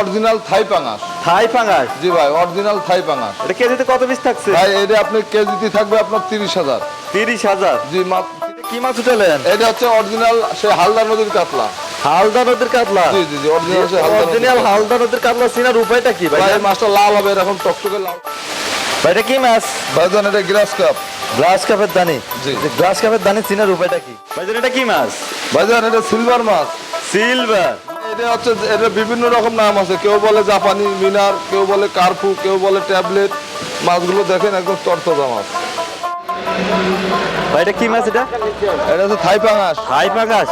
Original থাই পাঙাশ। থাই জি ভাই original থাই পাঙাশ। এটা কেজিতে কত পিস থাকছে? ভাই এটা আপনি কেজিতে থাকবে আপনার তিরিশ হাজার। তিরিশ হাজার? জি কি মাছ উঠালেন? এটা হচ্ছে অরিজিনাল সে হালদা নদীর কাতলা। হালদা নদীর কাতলা? জি জি জি অরিজিনাল হালদা নদীর কাতলা। হালদা নদীর কাতলা চিনার উপায়টা কি ভাই ভাই মাছটা লাল হবে এরকম টকটকে লাল। ভাই এটা কি মাছ? ভাইজান এটা গ্রাস কাপ গ্লাস কাপের দানি। জি। গ্লাস কাপের দানি চিনার উপায়টা কি? ভাইজান এটা কি মাছ? ভাইজান এটা সিলভার মাছ। সিলভার এটা হচ্ছে এটা বিভিন্ন রকম নাম আছে। কেউ বলে জাপানি মিনার কেউ বলে কার্পু কেউ বলে ট্যাবলেট। মাছগুলো দেখেন একদম তরতাজা মাছ। ভাই এটা কি মাছ এটা? এটা হচ্ছে থাই পাঙাশ। হাই পাঙ্গাস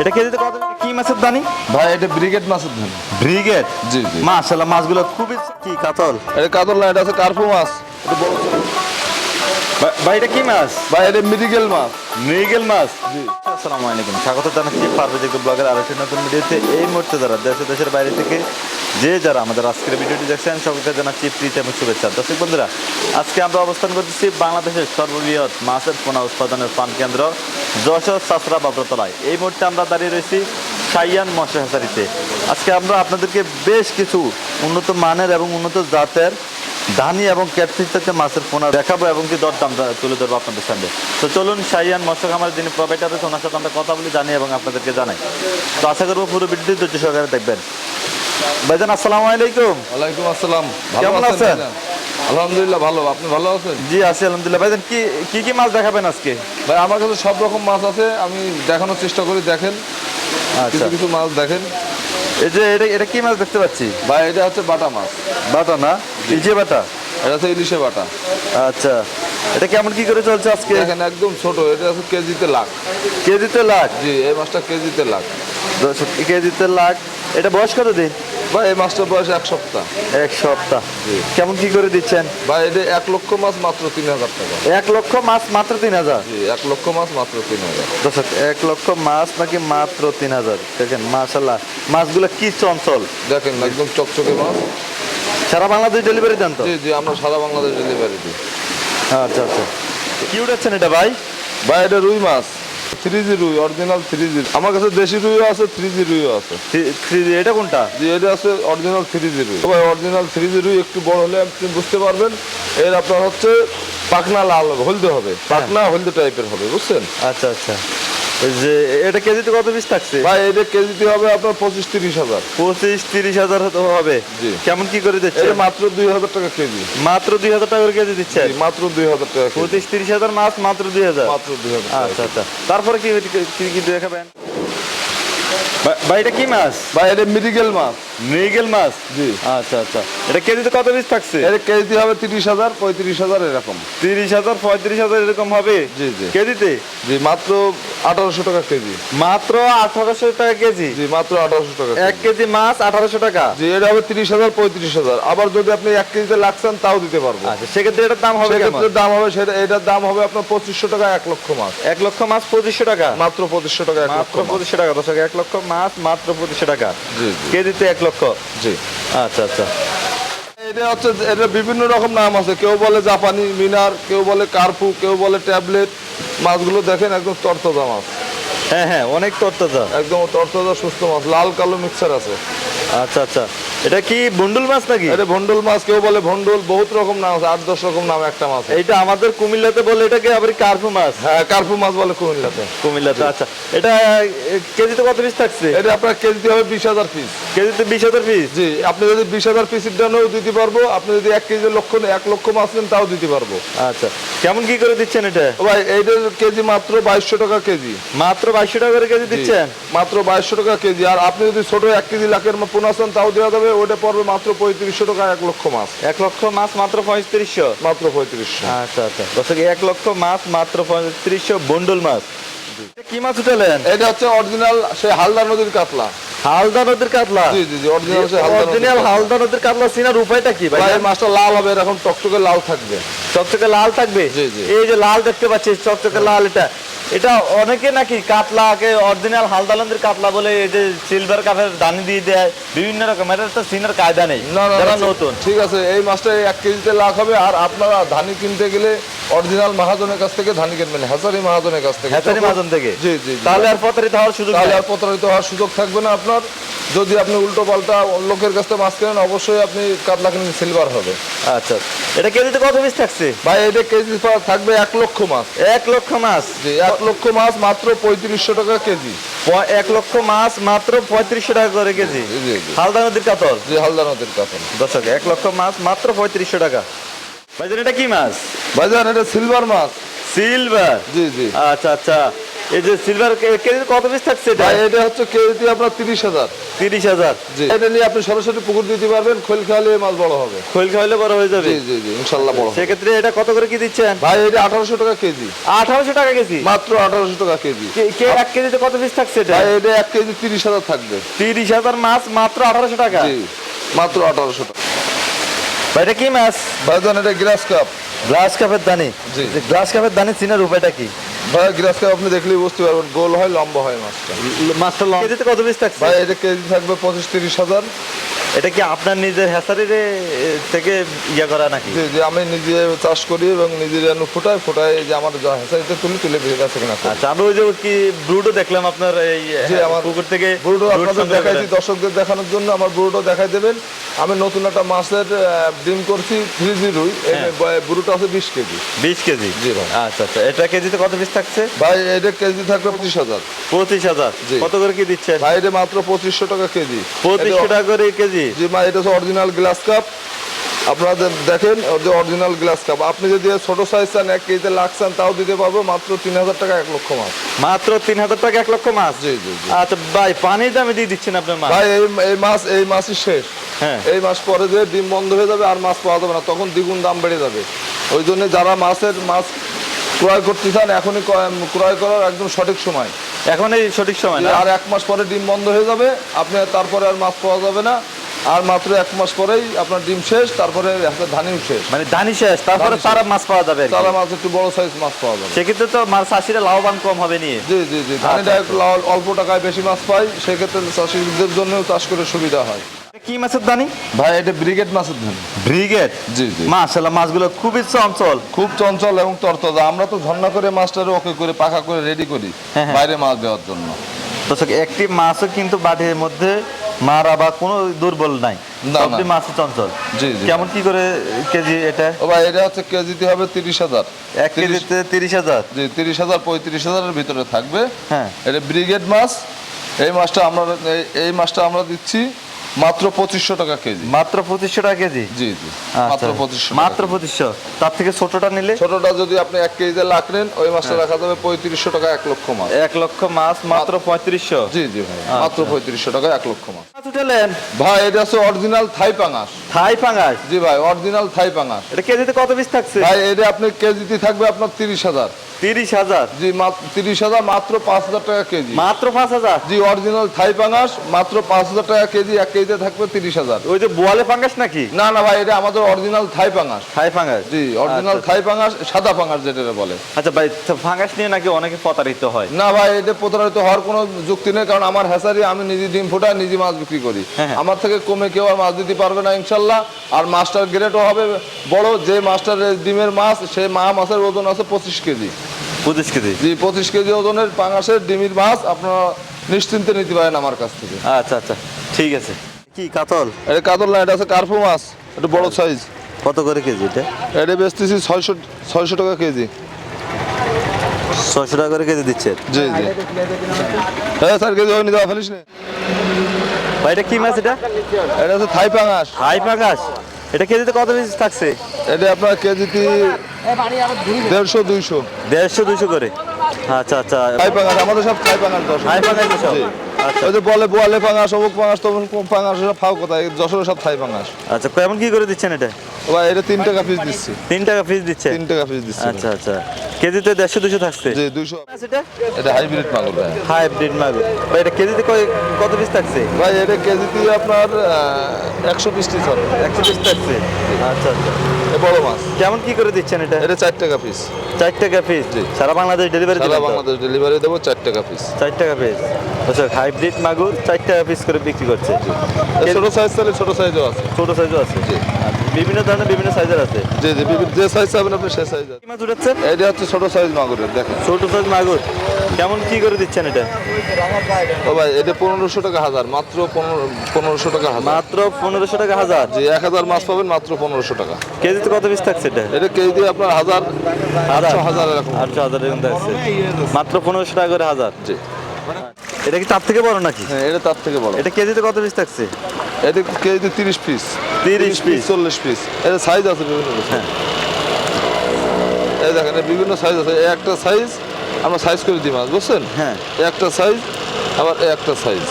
এটা কেজিতে কত কি মাছের দানি? ভাই এটা ব্রিগেড মাছের দানি। ব্রিগেড? জি জি। মাশাআল্লাহ মাছগুলো খুবই কি কাতল। এটা কাতল না এটা হচ্ছে কার্পু মাছ। এটা বড় ভাই- এটা কি মাছ? ভাই এটা মিডিকেল মাছ। মৃগেল মাছ? জি। আসসালামু আলাইকুম। স্বাগত জানাচ্ছি পারভেজ ব্লগের আরেকটি নতুন ভিডিওতে। এই মুহূর্তে যারা দেশে দেশের বাইরে থেকে, যে যারা আমাদের আজকের ভিডিওটি দেখছেন, সকলকে জানাচ্ছি প্রীতি এবং শুভেচ্ছা। দর্শক বন্ধুরা, আজকে আমরা অবস্থান করতেছি বাংলাদেশের সর্ববৃহৎ মাছের পোনা উৎপাদনের পান কেন্দ্র যশোর সাসরা বাবরতলায় এই মুহূর্তে আমরা দাঁড়িয়ে রয়েছি সাইয়ান মৎস্য হাসারিতে আজকে আমরা আপনাদেরকে বেশ কিছু উন্নত মানের এবং উন্নত জাতের ধানি এবং ক্যাটফিস থেকে মাছের পোনা দেখাবো এবং কি দরদাম তুলে ধরবো আপনাদের সামনে। তো চলুন শাহিয়ান মৎস্য খামারের যিনি প্রোভাইডার আছে ওনার সাথে আমরা কথা বলি জানি এবং আপনাদেরকে জানাই। তো আশা করব পুরো ভিডিওটি ধৈর্য সহকারে দেখবেন। ভাইজান আসসালামু আলাইকুম। ওয়ালাইকুম আসসালাম। কেমন আছেন? আলহামদুলিল্লাহ ভালো। আপনি ভালো আছেন? জি আছি আলহামদুলিল্লাহ। ভাইজান কি কি কি মাছ দেখাবেন আজকে? ভাই আমার কাছে সব রকম মাছ আছে। আমি দেখানোর চেষ্টা করি দেখেন। আচ্ছা। কিছু কিছু মাছ দেখেন। এই যে এটা এটা কি মাছ দেখতে পাচ্ছি? ভাই এটা হচ্ছে বাটা মাছ। বাটা না? ইলিশে বাটা? এটা হচ্ছে ইলিশে বাটা। আচ্ছা। এটা কেমন কি করে চলছে আজকে? এখানে একদম ছোট এটা হচ্ছে কেজিতে লাখ। কেজিতে লাখ? জি এই মাছটা কেজিতে লাখ। কেজিতে লাখ। এটা বয়স কত দিন? ভাই এই মাছটার বয়স এক সপ্তাহ। এক সপ্তাহ। জি। কেমন কি করে দিচ্ছেন? ভাই এটা এক লক্ষ মাছ মাত্র তিন হাজার টাকা। এক লক্ষ মাছ মাত্র তিন হাজার? এক লক্ষ মাছ মাত্র তিন হাজার। দর্শক এক লক্ষ মাছ নাকি মাত্র তিন হাজার? দেখেন মাশাল্লাহ মাছগুলো কি চঞ্চল। দেখেন একদম চকচকে মাছ। সারা বাংলাদেশ ডেলিভারি দেন তো? জি জি আমরা সারা বাংলাদেশ ডেলিভারি দিই। আচ্ছা আচ্ছা। কি উঠাচ্ছেন এটা ভাই? ভাই এটা রুই মাছ। থ্রি জি রুই অরিজিনাল থ্রি জি আমার কাছে দেশি রুইও আছে থ্রি জি রুইও আছে। থ্রি- থ্রি- এটা কোনটা? জি এটা আছে অরিজিনাল থ্রি জি রুই। ভাই অরিজিনাল থ্রি জি রুই একটু বড় হলে আপনি বুঝতে পারবেন এর আপনার হচ্ছে পাকনা লাল হলদে হবে। পাকনা হলদে টাইপের হবে বুঝছেন? আচ্ছা আচ্ছা। যে এটা কেজিতে কত পিস থাকছে? ভাই এটা কেজিতে হবে আপনার পঁচিশ তিরিশ হাজার। পঁচিশ তিরিশ হাজার হবে? কেমন কি করে দিচ্ছে মাত্র দুই হাজার টাকা কেজি। মাত্র দুই হাজার টাকা কেজি দিচ্ছে মাত্র দুই হাজার টাকা পঁচিশ তিরিশ হাজার মাছ মাত্র দুই হাজার? মাত্র দুই হাজার আচ্ছা আচ্ছা। তারপরে কি কি দেখাবেন? ভাই এটা কি মাছ? ভাই এটা মেডিকেল মাছ। মৃগেল মাছ? জি। আচ্ছা আচ্ছা। এটা কেজিতে কত পিস থাকছে? এটা কেজিতে হবে তিরিশ হাজার পঁয়ত্রিশ হাজার এরকম। তিরিশ হাজার পঁয়ত্রিশ হাজার এরকম হবে? জি জি। কেজিতে? জি মাত্র আঠারোশো টাকা কেজি। মাত্র আঠারোশো টাকা কেজি? জি মাত্র আঠারোশো টাকা এক কেজি। মাছ আঠারোশো টাকা? জি এটা হবে তিরিশ হাজার পঁয়ত্রিশ হাজার। আবার যদি আপনি এক কেজিতে লাগছেন তাও দিতে পারব। আচ্ছা সেক্ষেত্রে এটার দাম হবে সেক্ষেত্রে দাম হবে সেটা এটার দাম হবে আপনার পঁচিশশো টাকা এক লক্ষ মাছ। এক লক্ষ মাছ পঁচিশশো টাকা? মাত্র পঁচিশশো টাকা মাত্র। পঁচিশশো টাকা এক লক্ষ মাছ মাত্র পঁচিশশো টাকা। জি জি। কেজিতে এক লক্ষ। জি। আচ্ছা আচ্ছা। এটা হচ্ছে এটা বিভিন্ন রকম নাম আছে। কেউ বলে জাপানি মিনার কেউ বলে কার্পু কেউ বলে ট্যাবলেট। মাছগুলো দেখেন একদম তরতাজা মাছ। হ্যাঁ হ্যাঁ অনেক তরতাজা। একদম তরতাজা সুস্থ মাছ। লাল কালো মিক্সার আছে। আচ্ছা আচ্ছা। এটা কি বন্ডুল মাছ নাকি? এটা ভন্ডল মাছ কেউ বলে ভন্ডল বহুত রকম নাম আছে আট দশ রকম নাম একটা মাছ এটা আমাদের কুমিল্লাতে বলে এটাকে আবার কার্পু মাছ? হ্যাঁ কার্পু মাছ বলে কুমিল্লাতে। কুমিল্লাতে আচ্ছা। এটা কেজিতে কত পিস থাকছে? এটা আপনার কেজিতে হবে বিশ হাজার পিস কেজিতে বিশ হাজার পিস জি আপনি যদি বিশ হাজার পিসের জন্যও দিতে পারব আপনি যদি এক কেজি লক্ষ এক লক্ষ মাছ নেন তাও দিতে পারব। আচ্ছা। কেমন কি করে দিচ্ছেন এটা? ভাই এইটার কেজি মাত্র বাইশশো টাকা কেজি। মাত্র বাইশশো টাকা করে কেজি দিচ্ছেন? মাত্র বাইশশো টাকা কেজি। আর আপনি যদি ছোট এক কেজি লাখের পোনা চান তাও দেওয়া যাবে। ওটা পড়বে মাত্র পঁয়ত্রিশশো টাকা এক লক্ষ মাছ। এক লক্ষ মাছ মাত্র পঁয়ত্রিশশো? মাত্র পঁয়ত্রিশশো। আচ্ছা আচ্ছা। দর্শক এক লক্ষ মাছ মাত্র পঁয়ত্রিশশো বন্ডল মাছ। কি মাছ উঠালেন? এটা হচ্ছে অরিজিনাল সেই হালদা নদীর কাতলা। হালদা নদীর কাতলা? জি জি জি অরিজিনাল হালদা নদীর কাতলা। চিনার উপায়টা কি ভাই? মাছটা লাল হবে এরকম টকটকে লাল থাকবে। চকচকে লাল থাকবে। এই যে লাল দেখতে পাচ্ছি চকচকে লাল এটা। এটা অনেকে নাকি কাতলাকে অরিজিনাল হালদা নদীর কাতলা বলে এই যে সিলভার কাপের দানি দিয়ে দেয় বিভিন্ন রকম। এটা তো চিনার কায়দা নেই যারা নতুন। ঠিক আছে এই মাছটা এক কেজিতে লাখ হবে আর আপনারা ধানি কিনতে গেলে অরিজিনাল মহাজনের কাছ থেকে ধানি কিনবেন হ্যাচারি মহাজনের কাছ থেকে। হ্যাচারি মাজন থেকে? জি জি। তাহলে আর প্রতারিত হওয়ার সুযোগ তাহলে আর প্রতারিত হওয়ার সুযোগ থাকবে না আপনার। যদি আপনি উল্টো পাল্টা লোকের কাছ থেকে মাছ কেনেন অবশ্যই আপনি কাতলা কিনেন সিলভার হবে। আচ্ছা। এটা কেজিতে কত পিস থাকছে? ভাই এটা কেজি থাকবে এক লক্ষ মাছ। এক লক্ষ মাছ? জি এক লক্ষ মাছ মাত্র পঁয়ত্রিশশো টাকা কেজি। এক লক্ষ মাছ মাত্র পঁয়ত্রিশশো টাকা করে কেজি? হালদা নদীর কাতল? জি হালদা নদীর কাতল। দর্শক এক লক্ষ মাছ মাত্র পঁয়ত্রিশশো টাকা। ভাইজান এটা কি মাছ? ভাইজান এটা সিলভার মাছ। সিলভার জি জি। আচ্ছা আচ্ছা। এই যে সিলভার কেজিতে কত পিস থাকছে এটা? ভাই এটা হচ্ছে কেজিতে আপনার তিরিশ হাজার। তিরিশ হাজার। এটা নিয়ে আপনি সরাসরি পুকুর দিতে পারবেন খোল মাছ বড় হবে। খোল বড় হয়ে যাবে? জি জি জি ইনশাল্লাহ বড় সেক্ষেত্রে এটা কত করে কি দিচ্ছেন? ভাই এটা আঠারোশো টাকা কেজি। আঠারোশো টাকা কেজি? মাত্র আঠারোশো টাকা কেজি। কে- এক কেজিতে কত পিস থাকছে এটা? এটা এক কেজি তিরিশ হাজার থাকবে। তিরিশ হাজার মাছ মাত্র আঠারোশো টাকা? জি মাত্র আঠারোশো টাকা। ভাই এটা কি মাছ? ভাইজান এটা গ্রাস কাপ। গ্লাস কাপের দানি। গ্লাস কাপের দানি চিনার উপায়টা কি? ভাই গ্রাস আপনি দেখলেই বুঝতে পারবেন গোল হয় লম্বা হয় মাছটা। মাছটা লম্বা। কেজিতে কত পিস থাকছে? ভাই এটা কেজি থাকবে পঁচিশ তিরিশ হাজার। এটা কি আপনার নিজের হ্যাসারির থেকে ইয়া করা নাকি? জি জি আমি নিজে চাষ করি এবং নিজের ফুটাই ফুটাই যে আমার যা হেসারিতে তুলি তুলে বেশি কাছে কিনা আচ্ছা আমি ওই যে কি ব্রুডও দেখলাম আপনার এই আমার পুকুর থেকে brood আপনাদের দেখাইছি দর্শকদের দেখানোর জন্য আমার বুড়োটা দেখাই দেবেন। আমি নতুন একটা মাছের ডিম করছি থ্রি জিরোই বুড়োটা আছে বিশ কেজি। বিশ কেজি? জি ভাই। আচ্ছা আচ্ছা এটা কেজিতে কত পিস থাকছে? ভাই এটা কেজি থাকবে পঁচিশ হাজার। পঁচিশ হাজার। কত করে কি দিচ্ছেন? ভাই এটা মাত্র পঁচিশশো টাকা কেজি। পঁচিশশো টাকা করে কেজি? জি এটা হচ্ছে অরিজিনাল গ্লাস কাপ আপনারা দেখেন যে অরিজিনাল গ্লাস কাপ আপনি যদি ছোট সাইজ চান এক কেজিতে লাখ চান তাও দিতে পারব মাত্র তিন হাজার টাকা এক লক্ষ মাছ মাত্র তিন হাজার টাকা এক লক্ষ মাছ জি আচ্ছা ভাই পানির দামে দিয়ে দিচ্ছেন আপনার মাছ? ভাই এই এই মাছ এই মাছই শেষ। হ্যাঁ। এই মাস পরে যে ডিম বন্ধ হয়ে যাবে আর মাছ পাওয়া যাবে না। তখন দ্বিগুণ দাম বেড়ে যাবে। ওই জন্য যারা মাছের মাছ ক্রয় করতে চান এখনই ক্রয়- করার একদম সঠিক সময়। এখন এই সঠিক সময় আর এক মাস পরে ডিম বন্ধ হয়ে যাবে আপনি তারপরে আর মাছ পাওয়া যাবে না। আর মাত্র এক মাস পরেই আপনার ডিম শেষ তারপরে ধানিও শেষ। মানে ধানি শেষ তারপরে তারা মাছ পাওয়া যাবে তারা মাছ একটু বড় সাইজ মাছ পাওয়া যাবে। সেক্ষেত্রে তো মাছ চাষিরা লাভবান কম হবে নিয়ে। জি জি জি। ধানিটা একটু অল্প টাকায় বেশি মাছ পাই সেক্ষেত্রে চাষিদের জন্য চাষ করে সুবিধা হয়। কি মাছের দানি ভাই এটা ব্রিগেড মাছের ধান। ব্রিগেড? জি জি। মাশাআল্লাহ মাছগুলো খুবই চঞ্চল। খুব চঞ্চল এবং তরতাজা। আমরা তো ঝর্ণা করে মাছটারে ওকে করে পাকা করে রেডি করি হ্যাঁ, হ্যাঁ। বাইরে মাছ দেওয়ার জন্য। দর্শক একটি মাছও কিন্তু বাটির মধ্যে মারা বা কোনো দুর্বল নাই। সবটি। মাছ চঞ্চল। কেমন কি করে কেজি এটা? ও ভাই এটা হচ্ছে কেজিতে হবে তিরিশ হাজার। এক কেজিতে তিরিশ হাজার? জি তিরিশ হাজার পঁয়ত্রিশ হাজারের ভিতরে থাকবে। হ্যাঁ। এটা ব্রিগেড মাছ। এই মাছটা আমরা এই- এই মাছটা আমরা দিচ্ছি। মাত্র পঁচিশশো টাকা কেজি। মাত্র পঁচিশশো টাকা কেজি? জি জি। আচ্ছা। মাত্র পঁচিশশো মাত্র পঁচিশশো। তার থেকে ছোটটা নিলে? ছোটটা যদি আপনি এক কেজিতে লাখ নেন ওই মাছটা রাখা যাবে পঁয়ত্রিশশো টাকা এক লক্ষ মাছ। এক লক্ষ মাছ মাত্র পঁয়ত্রিশশো? জি জি ভাই মাত্র পঁয়ত্রিশশো টাকা এক লক্ষ মাছ। উঠালেন? ভাই এটা হচ্ছে অরিজিনাল থাই পাঙাশ। থাই পাঙ্গাস জি ভাই অরিজিনাল থাই পাঙাশ। এটা কেজিতে কত পিস থাকছে? ভাই এটা আপনি কেজিতে থাকবে আপনার তিরিশ হাজার। তিরিশ হাজার? জি তিরিশ হাজার মাত্র পাঁচ হাজার টাকা কেজি। মাত্র পাঁচ হাজার? জি অরিজিনাল থাই পাঙাশ মাত্র পাঁচ হাজার টাকা কেজি এক কেজিতে থাকবে তিরিশ হাজার। ওই যে বোয়ালে পাঙ্গাস নাকি? না না ভাই এটা আমাদের অরিজিনাল থাই পাঙাশ থাই পাঙ্গাস? জি অরিজিনাল আচ্ছা। থাই পাঙাশ সাদা পাঙাশ যেটা বলে। আচ্ছা ভাই ফাঙ্গাস নিয়ে নাকি অনেকে প্রতারিত হয়? না ভাই এটা প্রতারিত হওয়ার কোনো যুক্তি নেই কারণ আমার হ্যাসারি আমি নিজে ডিম ফোটাই নিজে মাছ বিক্রি করি। হ্যাঁ, হ্যাঁ। আমার থেকে কমে কেউ আর মাছ দিতে পারবে না ইনশাল্লাহ। আর মাছটার গ্রেডও হবে বড় যে মাছটার ডিমের মাছ সে মা মাছের ওজন আছে পঁচিশ কেজি। পঁচিশ কেজি? জি পঁচিশ কেজি ওজনের পাঙাশের ডিমির মাছ আপনারা নিশ্চিন্তে নিতে পারেন আমার কাছ থেকে। আচ্ছা আচ্ছা ঠিক আছে। কি কাতল? এটা কাতল না এটা আছে কার্পু মাছ এটা বড় সাইজ কত করে কেজি এটা? এটা বেচতেছি ছয়শো ছয়শো টাকা কেজি। ছয়শো টাকা করে কেজি দিচ্ছে? জি জি। হ্যাঁ স্যার কেজি হয়নি দেওয়া ফেলিস না। ভাই এটা কি মাছ এটা? এটা হচ্ছে থাই পাঙাশ। হাই পাঙ্গাস এটা কেজিতে কত পিস থাকছে? এটা আপনার কেজিতে দেড়শো দুইশো। দেড়শো দুইশো করে। আচ্ছা আচ্ছা। থাই পাঙাশ আমাদের সব থাই পাঙাশ দশ হাই পাঙ্গাস সব। ওই যে বলে বোয়ালে পাঙাশ অমুক পাঙাশ তমুক পাঙাশ সব ফাও কোথায়? যশোরের সব থাই পাঙাশ। আচ্ছা কেমন কি করে দিচ্ছেন এটা? এবার এটা তিন টাকা পিস দিচ্ছি। তিন টাকা পিস দিচ্ছে? তিন টাকা পিস দিচ্ছি। আচ্ছা আচ্ছা। কেজিতে দেড়শো দুশো থাকছে? জি দুইশো। এটা এটা হাইব্রিড মাগুর ভাই। হাইব্রিড মাগুর। ভাই এটা কেজিতে কয়- কত পিস থাকছে? ভাই এটা কেজিতে আপনার একশো পিস পিস হবে। একশো পিস থাকছে? আচ্ছা আচ্ছা। এ বড় মাছ। কেমন কি করে দিচ্ছেন এটা? এটা চার টাকা পিস চার টাকা পিস জি। সারা বাংলাদেশ ডেলিভারি সারা? বাংলাদেশ ডেলিভারি দেবো চার টাকা পিস চার টাকা পিস আচ্ছা হাইব্রিড মাগুর চার টাকা পিস করে বিক্রি করছে। ছোট সাইজ তাহলে ছোট সাইজও আছে। ছোট সাইজও আছে? জি। বিভিন্ন ধরনের বিভিন্ন সাইজের আছে। যে বিভিন্ন যে সাইজ চাবেন আপনি সেই সাইজ কি মাছ উঠাচ্ছে এটা হচ্ছে ছোট সাইজ মাগুরের দেখেন। ছোট সাইজ মাগুর। কেমন কি করে দিচ্ছেন এটা? ও ভাই এটা পনেরোশো টাকা হাজার মাত্র পনেরো পনেরোশো টাকা হাজার। মাত্র পনেরোশো টাকা হাজার? যে এক হাজার মাছ পাবেন মাত্র পনেরোশো টাকা। কেজিতে কত পিস থাকছে এটা? এটা কেজি আপনার হাজার। আটশো হাজার এরকম। আটশো হাজার এরকম থাকছে। মাত্র পনেরোশো টাকা করে হাজার। জি। এটা কি তার থেকে বড় নাকি? হ্যাঁ এটা তার থেকে বড়। এটা কেজিতে কত পিস থাকছে? এটা কেজিতে তিরিশ পিস 30 পিস চল্লিশ পিস এটা সাইজ আছে বিভিন্ন হ্যাঁ। এই দেখেন বিভিন্ন সাইজ আছে। একটা সাইজ আমরা সাইজ করে দিই মাছ বুঝছেন? হ্যাঁ। একটা সাইজ আবার একটা সাইজ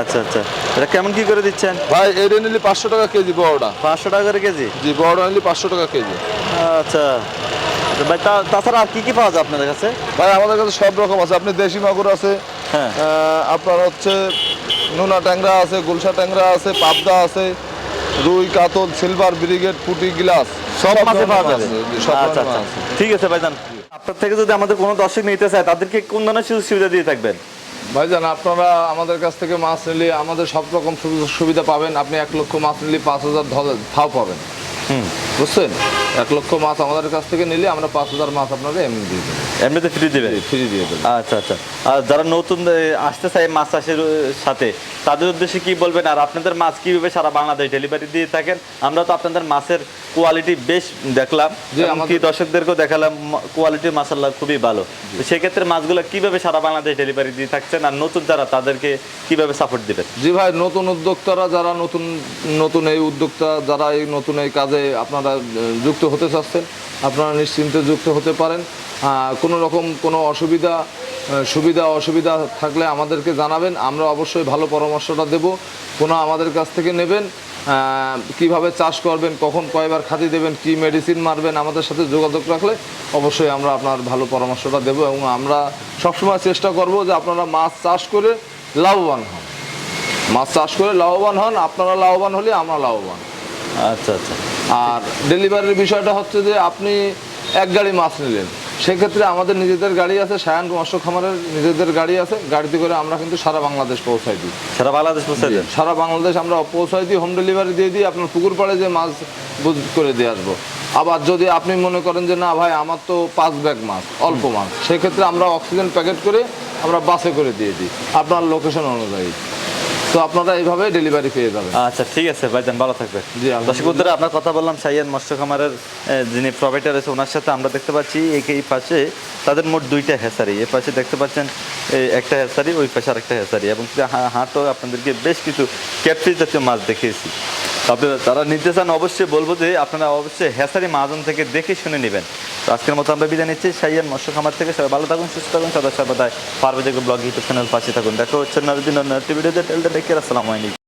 আচ্ছা আচ্ছা। এটা কেমন কি করে দিচ্ছেন? ভাই এটা নিলে পাঁচশো টাকা কেজি বড়টা। পাঁচশো টাকা করে কেজি? জি বড়টা নিলে পাঁচশো টাকা কেজি। আচ্ছা। ভাই তা- তাছাড়া আর কি কি পাওয়া যায় আপনাদের কাছে? ভাই আমাদের কাছে সব রকম আছে। আপনি দেশি মাগুর আছে হ্যাঁ। আপনার হচ্ছে নোনা ট্যাংরা আছে গুলশা ট্যাংরা আছে পাবদা আছে রুই কাতল সিলভার ব্রিগেড পুটি গ্লাস। সব মাছে পাওয়া যাবে? আচ্ছা আচ্ছা। ঠিক আছে ভাইজান। আপনার থেকে যদি আমাদের কোনো দর্শক নিতে চায় তাদেরকে কোন ধরনের সুযোগ সুবিধা দিয়ে থাকবেন? ভাইজান আপনারা আমাদের কাছ থেকে মাছ নিলে আমাদের সব রকম সুবিধা সুবিধা পাবেন। আপনি এক লক্ষ মাছ নিলে পাঁচ হাজার ধরে- ফাও পাবেন। বুঝছেন? এক লক্ষ মাছ আমাদের কাছ থেকে নিলে আমরা পাঁচ হাজার মাছ আপনাকে এমনি দিয়ে দেবো। এমনিতে ফ্রি দেবে? ফ্রি দিয়ে দেবো। আচ্ছা আচ্ছা। আর যারা নতুন আসতে চায় মাছ চাষের সাথে তাদের উদ্দেশ্যে কি বলবেন? আর আপনাদের মাছ কীভাবে সারা বাংলাদেশ ডেলিভারি দিয়ে থাকেন? আমরা তো আপনাদের মাছের কোয়ালিটি বেশ দেখলাম। যে আমাদের- দর্শকদেরকেও দেখালাম কোয়ালিটি মাসাল্লাহ খুবই ভালো। তো সেক্ষেত্রে মাছগুলো কীভাবে সারা বাংলাদেশ ডেলিভারি দিয়ে থাকছেন? আর নতুন যারা তাদেরকে কীভাবে সাপোর্ট দিবেন? জি ভাই নতুন উদ্যোক্তারা যারা নতুন নতুন এই উদ্যোক্তা যারা এই নতুন এই কাজে আপনারা যুক্ত হতে চাচ্ছেন, আপনারা নিশ্চিন্তে যুক্ত হতে পারেন। কোনো রকম কোনো অসুবিধা সুবিধা, অসুবিধা থাকলে আমাদেরকে জানাবেন। আমরা অবশ্যই ভালো পরামর্শটা দেব। কোনো আমাদের কাছ থেকে নেবেন। কীভাবে চাষ করবেন, কখন কয়বার খাতি দেবেন, কি মেডিসিন মারবেন, আমাদের সাথে যোগাযোগ রাখলে অবশ্যই আমরা আপনার ভালো পরামর্শটা দেবো এবং আমরা সবসময় চেষ্টা করব যে আপনারা মাছ চাষ করে লাভবান হন। মাছ চাষ করে লাভবান হন, আপনারা লাভবান হলে আমরা লাভবান। আচ্ছা আচ্ছা। আর ডেলিভারির বিষয়টা হচ্ছে যে আপনি এক গাড়ি মাছ নিলেন। সেক্ষেত্রে আমাদের নিজেদের গাড়ি আছে সায়ান মৎস্য খামারের নিজেদের গাড়ি আছে। গাড়িতে করে আমরা কিন্তু সারা বাংলাদেশ পৌঁছাই দিই। সারা বাংলাদেশ পৌঁছে দেন? সারা বাংলাদেশ আমরা পৌঁছাই দিই হোম ডেলিভারি দিয়ে দিই আপনার পুকুর পাড়ে যে মাছ বুঝ করে দিয়ে আসব। আবার যদি আপনি মনে করেন যে না ভাই আমার তো পাঁচ ব্যাগ মাছ অল্প মাছ সেক্ষেত্রে আমরা অক্সিজেন প্যাকেট করে আমরা বাসে করে দিয়ে দিই আপনার লোকেশন অনুযায়ী। তো আপনারা এইভাবে ডেলিভারি পেয়ে যাবেন। আচ্ছা ঠিক আছে ভাইজান ভালো থাকবেন। জি। দর্শক বন্ধুরা আপনার কথা বললাম সাইয়ান মৎস্য খামারের যিনি প্রোভাইডার আছে ওনার সাথে আমরা দেখতে পাচ্ছি এই পাশে তাদের মোট দুইটা হেসারি। এ পাশে দেখতে পাচ্ছেন একটা হেসারি ওই পাশে আরেকটা হেসারি। এবং হাটও আপনাদেরকে বেশ কিছু ক্যাটফিস জাতীয় মাছ দেখিয়েছি। আপনারা নিতে চান অবশ্যই বলব যে আপনারা অবশ্যই হেসারি মাহাজন থেকে দেখে শুনে নেবেন। তো আজকের মতো আমরা বিদায় নিচ্ছি। সাইয়ান মৎস্য খামার থেকে সবাই ভালো থাকুন, সুস্থ থাকুন, সদা পারবে ব্লগ, ইউটিউব চ্যানেল, পাশে থাকুন। দেখো হচ্ছে নারদিন নতুন ভিডিওতে। টেলটা দেখে আসসালামু আলাইকুম।